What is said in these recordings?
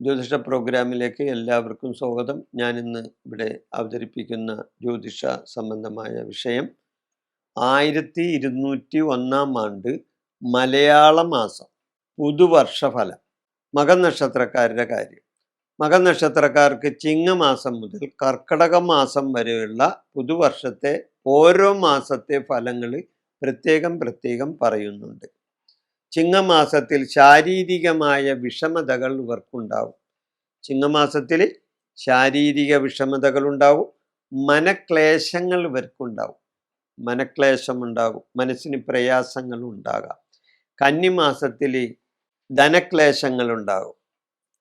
ജ്യോതിഷ പ്രോഗ്രാമിലേക്ക് എല്ലാവർക്കും സ്വാഗതം. ഞാനിന്ന് ഇവിടെ അവതരിപ്പിക്കുന്ന ജ്യോതിഷ സംബന്ധമായ വിഷയം ആയിരത്തി ഇരുന്നൂറ്റി ഒന്നാം ആണ്ട് മലയാള മാസം പുതുവർഷഫലം മകനക്ഷത്രക്കാരുടെ കാര്യം. മകനക്ഷത്രക്കാർക്ക് ചിങ്ങമാസം മുതൽ കർക്കടക മാസം വരെയുള്ള പുതുവർഷത്തെ ഓരോ മാസത്തെ ഫലങ്ങൾ പ്രത്യേകം പ്രത്യേകം പറയുന്നുണ്ട്. ചിങ്ങമാസത്തിൽ ശാരീരികമായ വിഷമതകൾ ഇവർക്കുണ്ടാവും. ചിങ്ങമാസത്തിൽ ശാരീരിക വിഷമതകൾ ഉണ്ടാവും. മനക്ലേശങ്ങൾ ഇവർക്കുണ്ടാവും. മനക്ലേശം ഉണ്ടാകും. മനസ്സിന് പ്രയാസങ്ങൾ ഉണ്ടാകാം. കന്നിമാസത്തിൽ ധനക്ലേശങ്ങൾ ഉണ്ടാകും.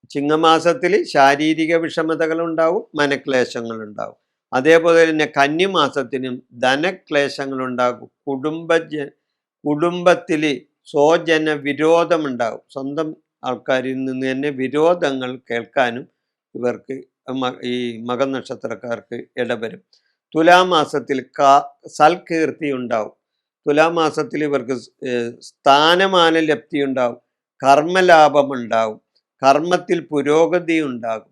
ചിങ്ങമാസത്തിൽ ശാരീരിക വിഷമതകൾ ഉണ്ടാവും. മനക്ലേശങ്ങൾ ഉണ്ടാവും അതേപോലെ തന്നെ കന്നിമാസത്തിനും ധനക്ലേശങ്ങൾ ഉണ്ടാകും. കുടുംബ കുടുംബത്തിൽ സ്വജന വിരോധമുണ്ടാകും സ്വന്തം ആൾക്കാരിൽ നിന്ന് തന്നെ വിരോധങ്ങൾ കേൾക്കാനും ഇവർക്ക് ഈ മകൻ നക്ഷത്രക്കാർക്ക് ഇടവരും തുലാമാസത്തിൽ കാ സൽകീർത്തി ഉണ്ടാവും. തുലാമാസത്തിൽ ഇവർക്ക് സ്ഥാനമാന ലബ്ധി ഉണ്ടാവും. കർമ്മലാഭം ഉണ്ടാവും. കർമ്മത്തിൽ പുരോഗതി ഉണ്ടാകും.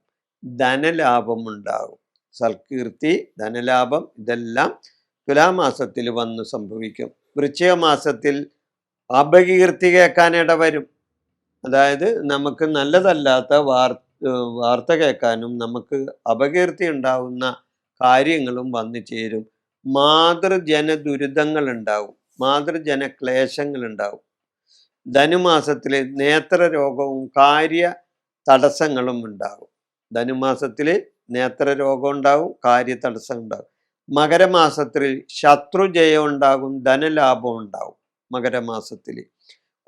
ധനലാഭം ഉണ്ടാകും. സൽകീർത്തി ധനലാഭം ഇതെല്ലാം തുലാമാസത്തിൽ വന്ന് സംഭവിക്കും. വൃശ്ചിക മാസത്തിൽ അപകീർത്തി കേൾക്കാനിട വരും അതായത് നമുക്ക് നല്ലതല്ലാത്ത വാർ വാർത്ത കേൾക്കാനും നമുക്ക് അപകീർത്തി ഉണ്ടാവുന്ന കാര്യങ്ങളും വന്നു ചേരും. മാതൃജന ദുരിതങ്ങൾ ഉണ്ടാവും മാതൃജന ക്ലേശങ്ങൾ ഉണ്ടാവും ധനുമാസത്തിൽ നേത്രരോഗവും കാര്യ തടസ്സങ്ങളും ഉണ്ടാകും ധനുമാസത്തിൽ നേത്രരോഗം ഉണ്ടാവും കാര്യ തടസ്സം ഉണ്ടാകും മകരമാസത്തിൽ ശത്രുജയം ഉണ്ടാകും ധനലാഭം ഉണ്ടാവും. മകരമാസത്തിൽ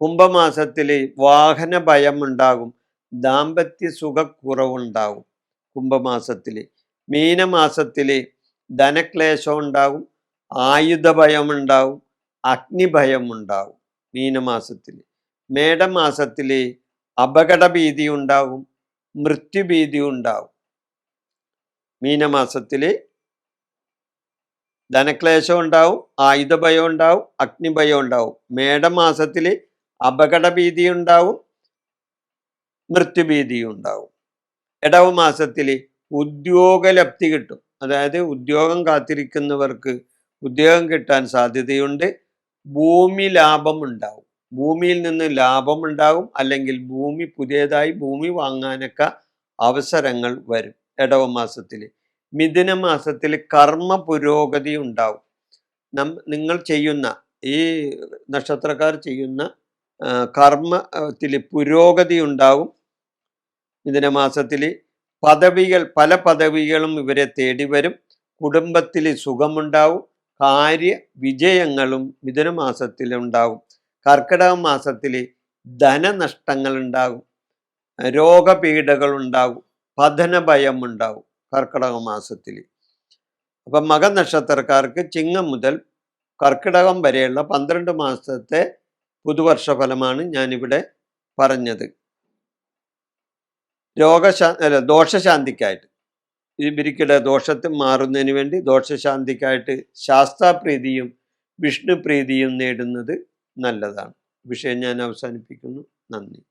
കുംഭമാസത്തിൽ വാഹന ഭയം ഉണ്ടാകും ദാമ്പത്യ സുഖക്കുറവുണ്ടാകും കുംഭമാസത്തിൽ മീനമാസത്തിൽ ധനക്ലേശം ഉണ്ടാകും ആയുധഭയം ഉണ്ടാവും അഗ്നിഭയം ഉണ്ടാവും മീനമാസത്തിൽ മേടമാസത്തിൽ അപകടഭീതി ഉണ്ടാകും മൃത്യുഭീതി ഉണ്ടാവും മീനമാസത്തിൽ ധനക്ലേശം ഉണ്ടാവും ആയുധഭയം ഉണ്ടാവും അഗ്നിഭയം ഉണ്ടാവും. മേടമാസത്തിൽ അപകടഭീതി ഉണ്ടാവും മൃത്യുഭീതി ഉണ്ടാവും. ഇടവ മാസത്തിൽ ഉദ്യോഗലബ്ധി കിട്ടും. അതായത് ഉദ്യോഗം കാത്തിരിക്കുന്നവർക്ക് ഉദ്യോഗം കിട്ടാൻ സാധ്യതയുണ്ട്. ഭൂമി ലാഭം ഉണ്ടാവും. ഭൂമിയിൽ നിന്ന് ലാഭം ഉണ്ടാകും അല്ലെങ്കിൽ ഭൂമി പുതിയതായി ഭൂമി വാങ്ങാനൊക്കെ അവസരങ്ങൾ വരും. ഇടവ മാസത്തിൽ മിഥുന മാസത്തിൽ കർമ്മ പുരോഗതി ഉണ്ടാവും. നം നിങ്ങൾ ചെയ്യുന്ന ഈ നക്ഷത്രക്കാർ ചെയ്യുന്ന കർമ്മത്തിൽ പുരോഗതി ഉണ്ടാവും. മിഥുന മാസത്തിൽ പദവികൾ പല പദവികളും ഇവരെ തേടി വരും. കുടുംബത്തിൽ സുഖമുണ്ടാവും. കാര്യ വിജയങ്ങളും മിഥുന മാസത്തിൽ ഉണ്ടാവും. കർക്കിടക മാസത്തിൽ ധനനഷ്ടങ്ങൾ ഉണ്ടാകും രോഗപീഠകൾ ഉണ്ടാകും ഭയം ഉണ്ടാവും. കർക്കിടക മാസത്തിൽ അപ്പം മകനക്ഷത്രക്കാർക്ക് ചിങ്ങം മുതൽ കർക്കിടകം വരെയുള്ള പന്ത്രണ്ട് മാസത്തെ പുതുവർഷ ഫലമാണ് ഞാനിവിടെ പറഞ്ഞത്. രോഗശാ അല്ല ദോഷശാന്തിക്കായിട്ട്. ഇവരിക്കിടെ ദോഷത്തിൽ മാറുന്നതിന് വേണ്ടി ദോഷശാന്തിക്കായിട്ട് ശാസ്താപ്രീതിയും വിഷ്ണുപ്രീതിയും നേടുന്നത് നല്ലതാണ്. വിഷയം ഞാൻ അവസാനിപ്പിക്കുന്നു. നന്ദി.